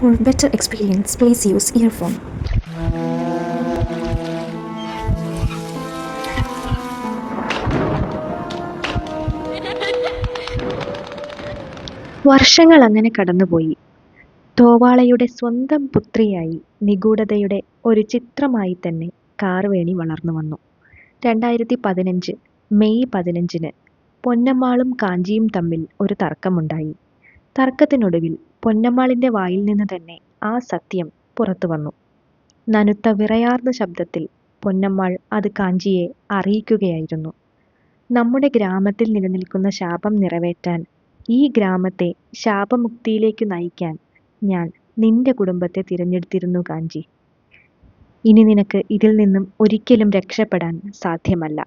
For better experience, please use earphone. വർഷങ്ങൾ അങ്ങനെ കടന്നുപോയി. തോവാളയുടെ സ്വന്തം പുത്രിയായി നിഗൂഢതയുടെ ഒരു ചിത്രമായി തന്നെ കാർവേണി വളർന്നു വന്നു. രണ്ടായിരത്തി പതിനഞ്ച് മെയ് പതിനഞ്ചിന് പൊന്നമ്മാളും കാഞ്ചിയും തമ്മിൽ ഒരു തർക്കമുണ്ടായി. തർക്കത്തിനൊടുവിൽ പൊന്നമ്മാളിന്റെ വായിൽ നിന്ന് തന്നെ ആ സത്യം പുറത്തു വന്നു. നനുത്ത വിറയാർന്ന ശബ്ദത്തിൽ പൊന്നമ്മാൾ അത് കാഞ്ചിയെ അറിയിക്കുകയായിരുന്നു. നമ്മുടെ ഗ്രാമത്തിൽ നിലനിൽക്കുന്ന ശാപം നിറവേറ്റാൻ ഈ ഗ്രാമത്തെ ശാപമുക്തിയിലേക്ക് നയിക്കാൻ ഞാൻ നിന്റെ കുടുംബത്തെ തിരഞ്ഞെടുത്തിരുന്നു കാഞ്ചി. ഇനി നിനക്ക് ഇതിൽ നിന്നും ഒരിക്കലും രക്ഷപ്പെടാൻ സാധ്യമല്ല.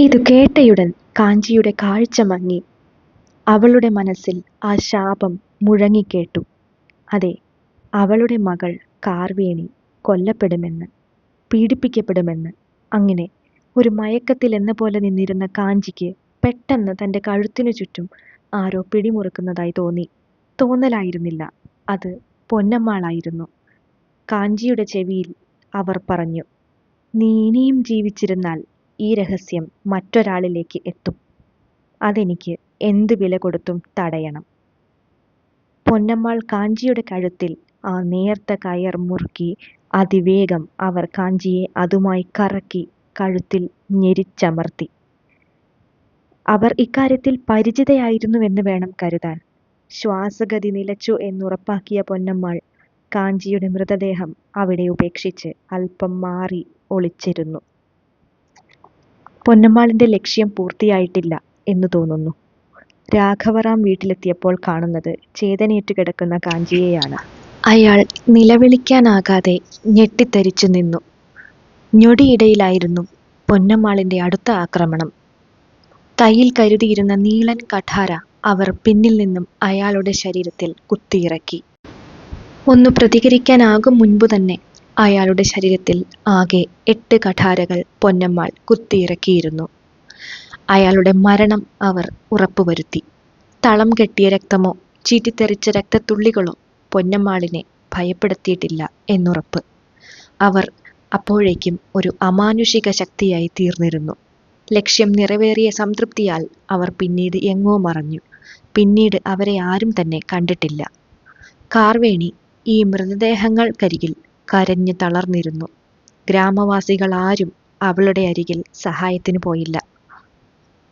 ഇത് കേട്ടയുടൻ കാഞ്ചിയുടെ കാഴ്ച മങ്ങി അവളുടെ മനസ്സിൽ ആ ശാപം മുഴങ്ങിക്കേട്ടു. അതെ അവളുടെ മകൾ കാർവേണി കൊല്ലപ്പെടുമെന്ന് പീഡിപ്പിക്കപ്പെടുമെന്ന്. അങ്ങനെ ഒരു മയക്കത്തിൽ എന്ന പോലെ നിന്നിരുന്ന കാഞ്ചിക്ക് പെട്ടെന്ന് തന്റെ കഴുത്തിനു ചുറ്റും ആരോ പിടിമുറുക്കുന്നതായി തോന്നി. തോന്നലായിരുന്നില്ല അത് പൊന്നമ്മാളായിരുന്നു. കാഞ്ചിയുടെ ചെവിയിൽ അവർ പറഞ്ഞു നീ ഇനിയും ജീവിച്ചിരുന്നാൽ ഈ രഹസ്യം മറ്റൊരാളിലേക്ക് എത്തും. അതെനിക്ക് എന്ത് വില കൊടുത്തും തടയണം. പൊന്നമ്മാൾ കാഞ്ചിയുടെ കഴുത്തിൽ ആ നേർത്ത കയർ മുറുക്കി അതിവേഗം അവർ കാഞ്ചിയെ അതുമായി കറക്കി കഴുത്തിൽ ഞെരിച്ചമർത്തി. അവർ ഇക്കാര്യത്തിൽ പരിചിതയായിരുന്നുവെന്ന് വേണം കരുതാൻ. ശ്വാസഗതി നിലച്ചു എന്നുറപ്പാക്കിയ പൊന്നമ്മാൾ കാഞ്ചിയുടെ മൃതദേഹം അവിടെ ഉപേക്ഷിച്ച് അല്പം മാറി ഒളിച്ചിരുന്നു. പൊന്നമ്മാളിന്റെ ലക്ഷ്യം പൂർത്തിയായിട്ടില്ല എന്ന് തോന്നുന്നു. രാഘവറാം വീട്ടിലെത്തിയപ്പോൾ കാണുന്നത് ചേതനേറ്റു കിടക്കുന്ന കാഞ്ചിയെയാണ്. അയാൾ നിലവിളിക്കാനാകാതെ ഞെട്ടിത്തരിച്ചു നിന്നു. ഞൊടിയിടയിലായിരുന്നു പൊന്നമ്മാളിന്റെ അടുത്ത ആക്രമണം. കയ്യിൽ കരുതിയിരുന്ന നീളൻ കഠാര അവർ പിന്നിൽ നിന്നും അയാളുടെ ശരീരത്തിൽ കുത്തിയിറക്കി. ഒന്ന് പ്രതികരിക്കാനാകും മുൻപ് തന്നെ അയാളുടെ ശരീരത്തിൽ ആകെ എട്ട് കഠാരകൾ പൊന്നമ്മാൾ കുത്തിയിറക്കിയിരുന്നു. അയാളുടെ മരണം അവർ ഉറപ്പുവരുത്തി. തളം കെട്ടിയ രക്തമോ ചീറ്റിത്തെറിച്ച രക്തത്തുള്ളികളോ പൊന്നമ്മാളിനെ ഭയപ്പെടുത്തിയിട്ടില്ല എന്നുറപ്പ്. അവർ അപ്പോഴേക്കും ഒരു അമാനുഷിക ശക്തിയായി തീർന്നിരുന്നു. ലക്ഷ്യം നിറവേറിയ സംതൃപ്തിയാൽ അവർ പിന്നീട് എങ്ങോ മറഞ്ഞു. പിന്നീട് അവരെ ആരും തന്നെ കണ്ടിട്ടില്ല. കാർവേണി ഈ മൃതദേഹങ്ങൾക്കരികിൽ കരഞ്ഞു തളർന്നിരുന്നു. ഗ്രാമവാസികൾ ആരും അവളുടെ അരികിൽ സഹായത്തിന് പോയില്ല.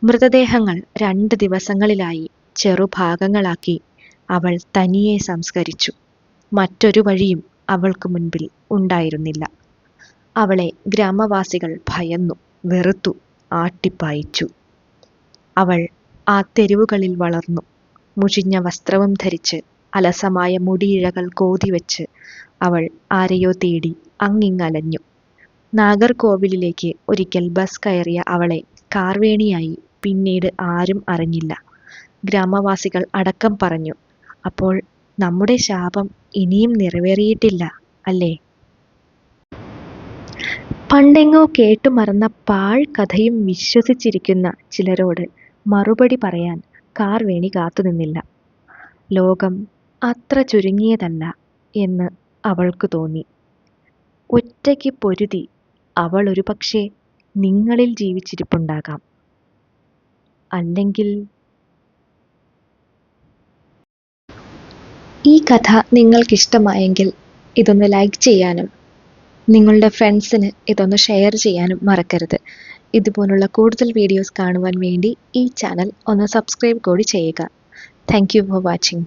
മൃതദേഹങ്ങൾ രണ്ട് ദിവസങ്ങളിലായി ചെറുഭാഗങ്ങളാക്കി അവൾ തനിയെ സംസ്കരിച്ചു. മറ്റൊരു വഴിയും അവൾക്ക് മുൻപിൽ ഉണ്ടായിരുന്നില്ല. അവളെ ഗ്രാമവാസികൾ ഭയന്നു വെറുത്തു ആട്ടിപ്പായിച്ചു. അവൾ ആ തെരുവുകളിൽ വളർന്നു. മുഷിഞ്ഞ വസ്ത്രവും ധരിച്ച് അലസമായ മുടിയിഴകൾ കോതിവെച്ച് അവൾ ആരെയോ തേടി അങ്ങിങ്ങലഞ്ഞു നാഗർകോവിലിലേക്ക് ഒരിക്കൽ ബസ് കയറിയ അവളെ കാർവേണിയായി പിന്നീട് ആരും അറിഞ്ഞില്ല. ഗ്രാമവാസികൾ അടക്കം പറഞ്ഞു അപ്പോൾ നമ്മുടെ ശാപം ഇനിയും നിറവേറിയിട്ടില്ല അല്ലേ? പണ്ടെങ്ങോ കേട്ടു മറന്ന പാൾ കഥയും വിശ്വസിച്ചിരിക്കുന്ന ചിലരോട് മറുപടി പറയാൻ കാർവേണി കാത്തുനിന്നില്ല ലോകം അത്ര ചുരുങ്ങിയതല്ല എന്ന് അവൾക്ക് തോന്നി. ഒറ്റയ്ക്ക് പൊരുതി അവൾ ഒരുപക്ഷെ നിങ്ങളിൽ ജീവിച്ചിരിപ്പുണ്ടാകാം. അല്ലെങ്കിൽ ഈ കഥ നിങ്ങൾക്കിഷ്ടമായെങ്കിൽ ഇതൊന്ന് ലൈക്ക് ചെയ്യാനും നിങ്ങളുടെ ഫ്രണ്ട്സിന് ഇതൊന്ന് ഷെയർ ചെയ്യാനും മറക്കരുത്. ഇതുപോലുള്ള കൂടുതൽ വീഡിയോസ് കാണുവാൻ വേണ്ടി ഈ ചാനൽ ഒന്ന് സബ്സ്ക്രൈബ് കൂടി ചെയ്യുക. Thank you for watching